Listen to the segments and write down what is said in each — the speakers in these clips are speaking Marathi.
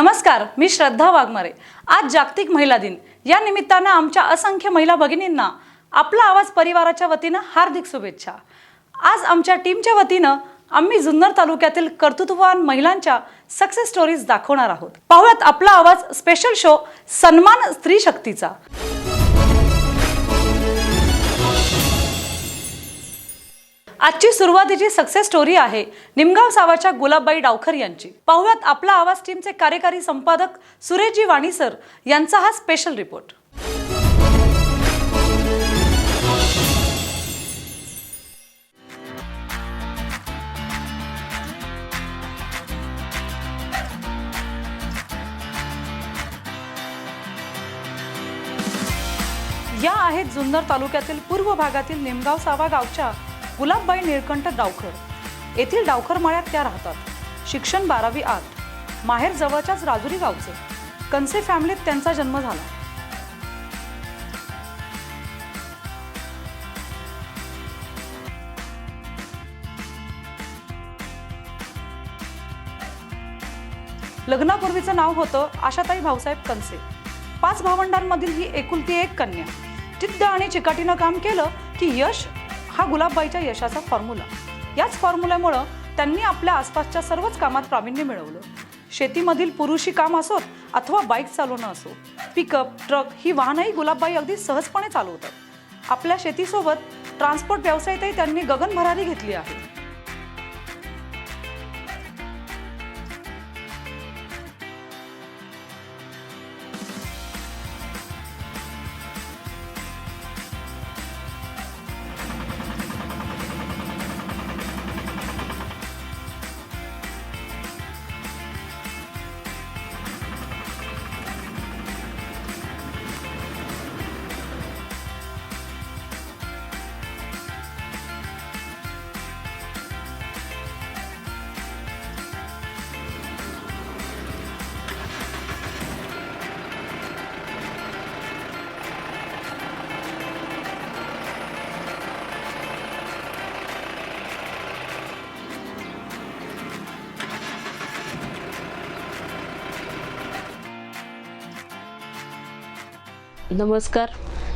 नमस्कार मी श्रद्धा वाघमारे. आज जागतिक महिला दिन. या निमित्तानं आमच्या असंख्य महिला भगिनींना आपला आवाज परिवाराच्या वतीनं हार्दिक शुभेच्छा. आज आमच्या टीमच्या वतीनं आम्ही जुन्नर तालुक्यातील कर्तृत्ववान महिलांच्या सक्सेस स्टोरीज दाखवणार आहोत. पाहुयात आपला आवाज स्पेशल शो सन्मान स्त्री शक्तीचा. आजची सुरुवातीची सक्सेस स्टोरी आहे निमगाव सावाच्या गुलाबबाई डावखर यांची. पाहुयात आपला आवाज टीमचे कार्यकारी संपादक सुरेशजी वाणीसर यांचा हा स्पेशल रिपोर्ट या आहेत जुन्नर तालुक्यातील पूर्व भागातील निमगाव सावा गावच्या गुलाबबाई निळकंठ डावखर. येथील डावखर माळ्यात त्या राहतात. शिक्षण बारावी आठ माहेर जवळच्याच राजुरी गावचे. कंसे फॅमिलीत त्यांचा जन्म झाला. लग्नापूर्वीचं नाव होतं आशाताई भाऊसाहेब कनसे. पाच भावंडांमधील ही एकुलती एक कन्या. जिद्द आणि चिकाटीनं काम केलं की यश हा गुलाबबाईच्या यशाचा फॉर्म्युला याच फॉर्म्युल्यामुळं त्यांनी आपल्या आसपासच्या सर्वच कामात प्रावीण्य मिळवलं. शेतीमधील पुरुषी काम असोत अथवा बाईक चालवणं असो पिकअप ट्रक ही वाहनही गुलाबबाई अगदी सहजपणे चालवतात. आपल्या शेतीसोबत ट्रान्सपोर्ट व्यवसायातही त्यांनी गगनभरारी घेतली आहे. नमस्कार.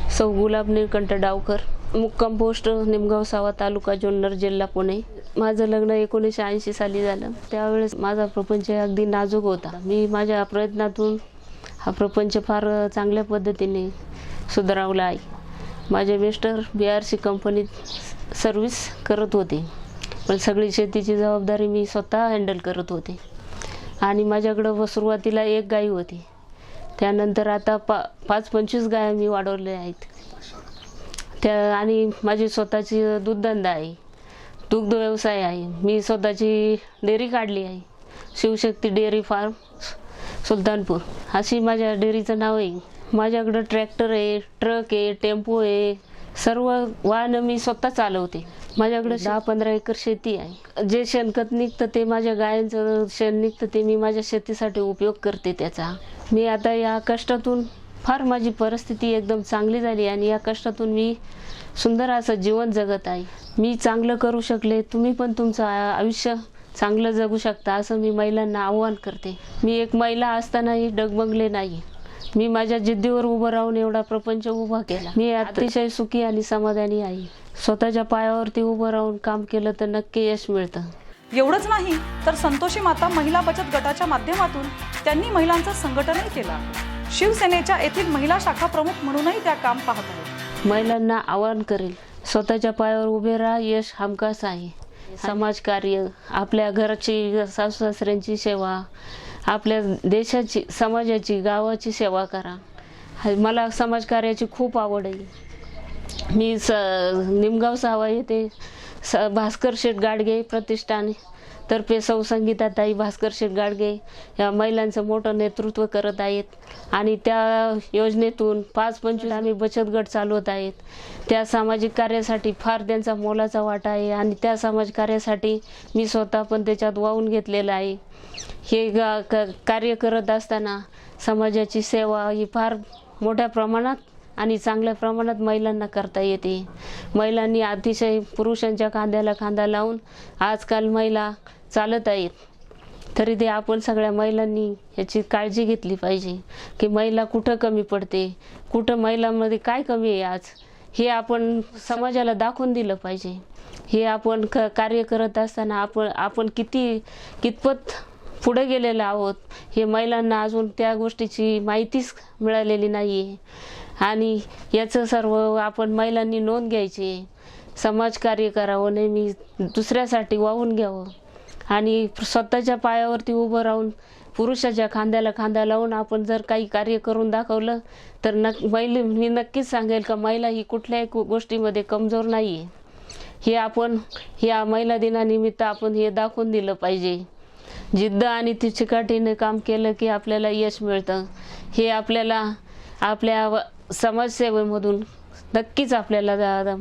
सौ गुलाब निळकंठ डावकर. मुक्काम पोस्ट निमगाव सावा तालुका जुन्नर जिल्हा पुणे. माझं लग्न एकोणीसशे ऐंशी साली झालं. त्यावेळेस माझा प्रपंच अगदी नाजूक होता. मी माझ्या प्रयत्नातून हा प्रपंच फार चांगल्या पद्धतीने सुधारवला आहे. माझे मिस्टर बी आर सी कंपनीत सर्व्हिस करत होते. पण सगळी शेतीची जबाबदारी मी स्वतः हँडल करत होते. आणि माझ्याकडं व सुरुवातीला एक गाई होती. त्यानंतर आता पा पाच पंचवीस गाया मी वाढवल्या आहेत. त्या आणि माझी स्वतःची दूधधंदा आहे. दुग्ध व्यवसाय आहे. मी स्वतःची डेअरी काढली आहे. Shivshakti dairy farm Sultanpur. अशी माझ्या डेअरीचं नाव आहे. माझ्याकडं ट्रॅक्टर आहे ट्रक आहे टेम्पो आहे. सर्व वाहनं मी स्वतः चालवते. माझ्याकडे दहा पंधरा एकर शेती आहे. जे शेणखत निघतं ते माझ्या गायांचं शेण निघतं ते मी माझ्या शेतीसाठी उपयोग करते त्याचा. मी आता या कष्टातून फार माझी परिस्थिती एकदम चांगली झाली आणि या कष्टातून मी सुंदर असं जीवन जगत आहे. मी चांगलं करू शकले तुम्ही पण तुमचं आयुष्य चांगलं जगू शकता असं मी महिलांना आव्हान करते. मी एक महिला असतानाही डगमगले नाही. मी माझ्या जिद्दीवर उभं राहून एवढा प्रपंच उभा केला. मी अतिशय सुखी आणि समाधानी आहे. स्वतःच्या पायावरती उभं राहून काम केलं तर नक्की यश मिळतं. एवढंच नाही तर संतोषी माता महिला बचत गटाच्या माध्यमातून त्यांनी महिलांचं संघटनही केलं. शिवसेनेच्या येथील महिला शाखा प्रमुख म्हणूनही त्या काम पाहत आहेत. महिलांना आवाहन करेल स्वतःच्या पायावर उभे राहा यश हमखास आहे. समाजकार्य आपल्या घराची सासू सासऱ्यांची सेवा आपल्या देशाची समाजाची गावाची सेवा करा. मला समाजकार्याची खूप आवड आहे. मी स निमगाव सावा येथे स भास्कर शेठ गाडगे प्रतिष्ठान. तर्फे सौ संगीताताई भास्कर शेठ गाडगे या महिलांचं मोठं नेतृत्व करत आहेत. आणि त्या योजनेतून पाच पंचवीस आम्ही बचत गट चालवत आहेत. त्या सामाजिक कार्यासाठी फार त्यांचा मोलाचा वाटा आहे. आणि त्या समाज कार्यासाठी मी स्वतः पण त्याच्यात वाहून घेतलेलं आहे. हे गा- क- कार्य करत असताना समाजाची सेवा ही फार मोठ्या प्रमाणात आणि चांगल्या प्रमाणात महिलांना करता येते. महिलांनी अतिशय पुरुषांच्या खांद्याला खांदा लावून आजकाल महिला चालत आहेत. तरी ते आपण सगळ्या महिलांनी याची काळजी घेतली पाहिजे की महिला कुठं कमी पडते कुठं महिलांमध्ये काय कमी आहे आज हे आपण समाजाला दाखवून दिलं पाहिजे. हे आपण क कार्य करत असताना आपण आपण किती कितपत पुढे गेलेलो आहोत हे महिलांना अजून त्या गोष्टीची माहितीच मिळालेली नाही आहे आणि याचं सर्व आपण महिलांनी नोंद घ्यायची. समाजकार्य करावं नेहमी दुसऱ्यासाठी वाहून घ्यावं. आणि स्वतःच्या पायावरती उभं राहून पुरुषाच्या खांद्याला खांदा लावून आपण जर काही कार्य करून दाखवलं तर नक महिला मी नक्कीच सांगेल का महिला ही कुठल्याही गोष्टीमध्ये कमजोर नाही आहे हे आपण या महिला दिनानिमित्त आपण हे दाखवून दिलं पाहिजे. जिद्द आणि ती चिकाटीने काम केलं की आपल्याला यश मिळतं. हे आपल्याला आपल्या व- समाजसेवेमधून नक्कीच आपल्याला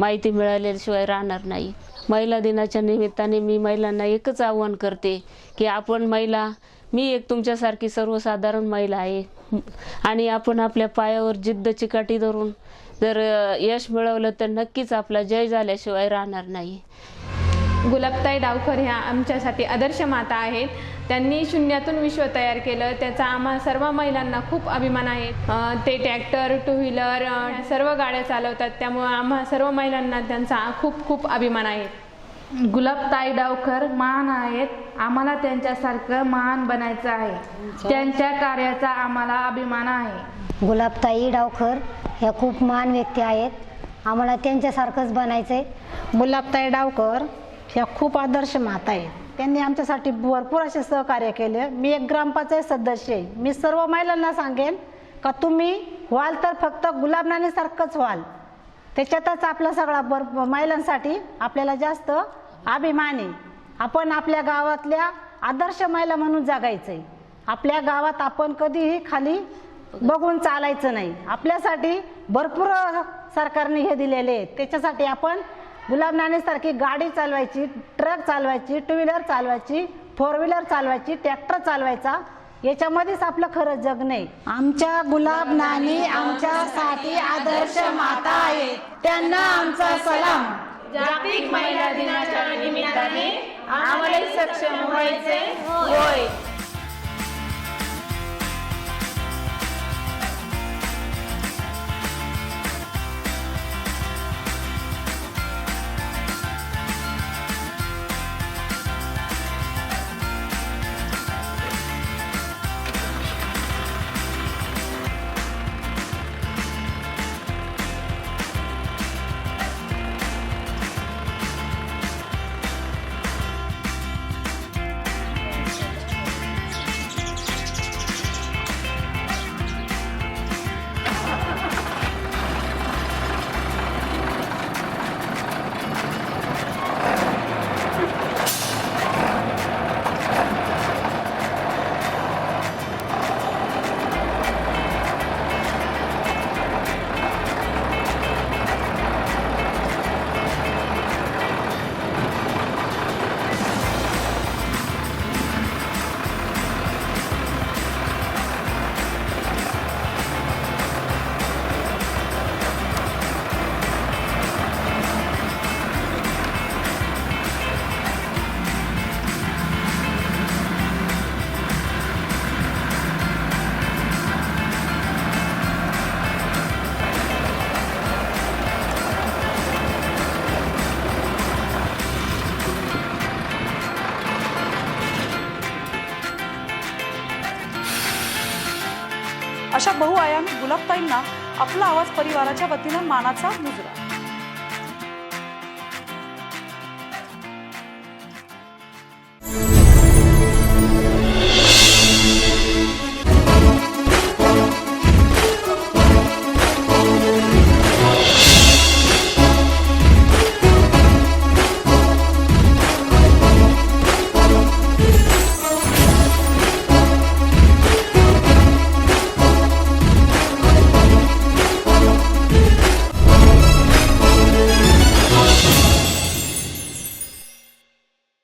माहिती मिळाल्याशिवाय राहणार नाही. महिला दिनाच्या निमित्ताने मी महिलांना एकच आव्हान करते की आपण महिला मी एक तुमच्यासारखी सर्वसाधारण महिला आहे. आणि आपण आपल्या पायावर जिद्द चिकाटी धरून जर यश मिळवलं तर नक्कीच आपला जय झाल्याशिवाय राहणार नाही. गुलाबताई डावकर ह्या आमच्यासाठी आदर्श माता आहेत. त्यांनी शून्यातून विश्व तयार केलं. त्याचा आम्हा सर्व महिलांना खूप अभिमान आहे. ते ट्रॅक्टर टू व्हीलर सर्व गाड्या चालवतात. त्यामुळे आम्हा सर्व महिलांना त्यांचा खूप खूप अभिमान आहे. गुलाबताई डावकर महान आहेत. आम्हाला त्यांच्यासारखं महान बनायचं आहे. त्यांच्या कार्याचा आम्हाला अभिमान आहे. गुलाबताई डावकर ह्या खूप महान व्यक्ती आहेत. आम्हाला त्यांच्यासारखंच बनायचं आहे गुलाबताई डावकर ह्या खूप आदर्श माता आहेत. त्यांनी आमच्यासाठी भरपूर असे सहकार्य केले. मी एक ग्रामपंचायत सदस्य आहे. मी सर्व महिलांना सांगेन का तुम्ही व्हाल तर फक्त गुलाबनानीसारखंच व्हाल. त्याच्यातच आपला सगळा भर महिलांसाठी आपल्याला जास्त अभिमान आहे. आपण आपल्या गावातल्या आदर्श महिला म्हणून जगायचं आहे आपल्या गावात आपण कधीही खाली बघून चालायचं नाही. आपल्यासाठी भरपूर सरकारने हे दिलेले आहेत. त्याच्यासाठी आपण गुलाब नाणेसारखी गाडी चालवायची ट्रक चालवायची टू व्हीलर चालवायची फोर व्हीलर चालवायची ट्रॅक्टर चालवायचा याच्यामध्येच आपलं खरं जग नाही. आमच्या गुलाब नानी आमच्यासाठी आदर्श माता आहेत. त्यांना आमचा सलाम. जागतिक महिला दिनाच्या निमित्ताने आम्हाला सक्षम व्हायचे होय. अशा बहुआयामी गुलाबताईंना आपला आवाज परिवाराच्या वतीनं मानाचा मुजरा.